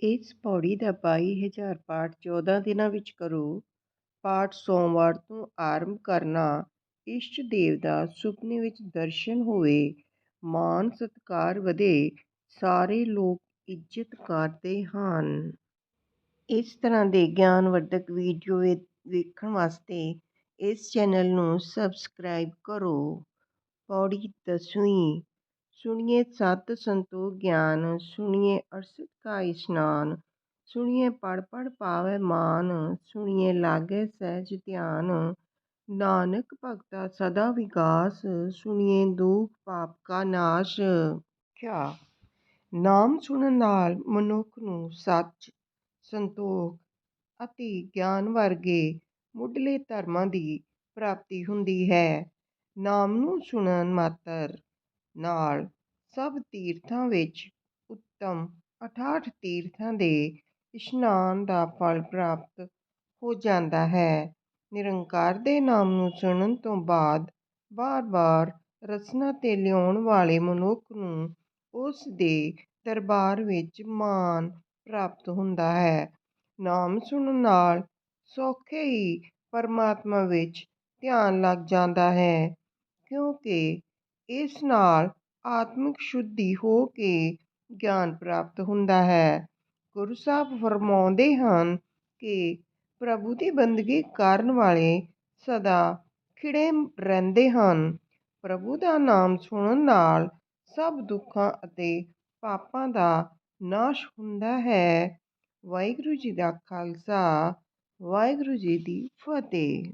ਇਸ ਪੌੜੀ ਦਾ ਬਾਈ ਹਜ਼ਾਰ ਪਾਠ ਚੌਦਾਂ ਦਿਨਾਂ ਵਿੱਚ ਕਰੋ। ਪਾਠ ਸੋਮਵਾਰ ਤੋਂ ਆਰੰਭ ਕਰਨਾ। ਇਸ਼ਟ ਦੇਵ ਦਾ ਸੁਪਨੇ ਵਿੱਚ ਦਰਸ਼ਨ ਹੋਵੇ। ਮਾਣ ਸਤਿਕਾਰ ਵਧੇ। ਸਾਰੇ ਲੋਕ ਇੱਜ਼ਤ ਕਰਦੇ ਹਨ। ਇਸ ਤਰ੍ਹਾਂ ਦੇ ਗਿਆਨਵਰਧਕ ਵੀਡੀਓ ਵੇਖਣ ਵਾਸਤੇ ਇਸ ਚੈਨਲ ਨੂੰ ਸਬਸਕ੍ਰਾਈਬ ਕਰੋ। ਪੌੜੀ ਦਸਵੀਂ ਸੁਣੀਏ ਸਤ ਸੰਤੋਖ ਗਿਆਨ ਸੁਣੀਏ ਅਰਸਤ ਕਾ ਇਸ਼ਨਾਨ ਸੁਣੀਏ ਪੜ੍ਹ ਪੜ੍ਹ ਪਾਵੈ ਮਾਨ ਸੁਣੀਏ ਲਾਗੈ ਸਹਿਜ ਧਿਆਨ ਨਾਨਕ ਭਗਤਾ ਸਦਾ ਵਿਕਾਸ ਸੁਣੀਏ ਦੁਖ ਪਾਪ ਕਾ ਨਾਸ਼। ਵਿਆਖਿਆ ਨਾਮ ਸੁਣਨ ਨਾਲ ਮਨੁੱਖ ਨੂੰ ਸੱਚ, ਸੰਤੋਖ ਅਤੇ ਗਿਆਨ ਵਰਗੇ ਮੁੱਢਲੇ ਧਰਮਾਂ ਦੀ ਪ੍ਰਾਪਤੀ ਹੁੰਦੀ ਹੈ। ਨਾਮ ਨੂੰ ਸੁਣਨ ਮਾਤਰ ਨਾਲ ਸਭ ਤੀਰਥਾਂ ਵਿੱਚ ਉੱਤਮ ਅਠਾਹਠ ਤੀਰਥਾਂ ਦੇ ਇਸ਼ਨਾਨ ਦਾ ਫਲ ਪ੍ਰਾਪਤ ਹੋ ਜਾਂਦਾ ਹੈ। ਨਿਰੰਕਾਰ ਦੇ ਨਾਮ ਨੂੰ ਸੁਣਨ ਤੋਂ ਬਾਅਦ ਵਾਰ ਵਾਰ ਰਸਨਾ ਤੇ ਲਿਆਉਣ ਵਾਲੇ ਮਨੁੱਖ ਨੂੰ ਉਸ ਦੇ ਦਰਬਾਰ ਵਿੱਚ ਮਾਣ ਪ੍ਰਾਪਤ ਹੁੰਦਾ ਹੈ। ਨਾਮ ਸੁਣਨ ਨਾਲ ਸੌਖੇ ਹੀ ਪਰਮਾਤਮਾ ਵਿੱਚ ਧਿਆਨ ਲੱਗ ਜਾਂਦਾ ਹੈ, ਕਿਉਂਕਿ ਇਸ ਨਾਲ ਆਤਮਿਕ ਸ਼ੁੱਧੀ ਹੋ ਕੇ ਗਿਆਨ ਪ੍ਰਾਪਤ ਹੁੰਦਾ ਹੈ। ਗੁਰੂ ਸਾਹਿਬ ਫਰਮਾਉਂਦੇ ਹਨ ਕਿ ਪ੍ਰਭੂ ਦੀ ਬੰਦਗੀ ਕਰਨ ਵਾਲੇ ਸਦਾ ਖਿੜੇ ਰਹਿੰਦੇ ਹਨ। ਪ੍ਰਭੂ ਦਾ ਨਾਮ ਸੁਣਨ ਨਾਲ ਸਭ ਦੁੱਖਾਂ ਅਤੇ ਪਾਪਾਂ ਦਾ ਨਾਸ਼ ਹੁੰਦਾ ਹੈ। ਵਾਹਿਗੁਰੂ ਜੀ ਦਾ ਖਾਲਸਾ, ਵਾਹਿਗੁਰੂ ਜੀ ਦੀ ਫਤਿਹ।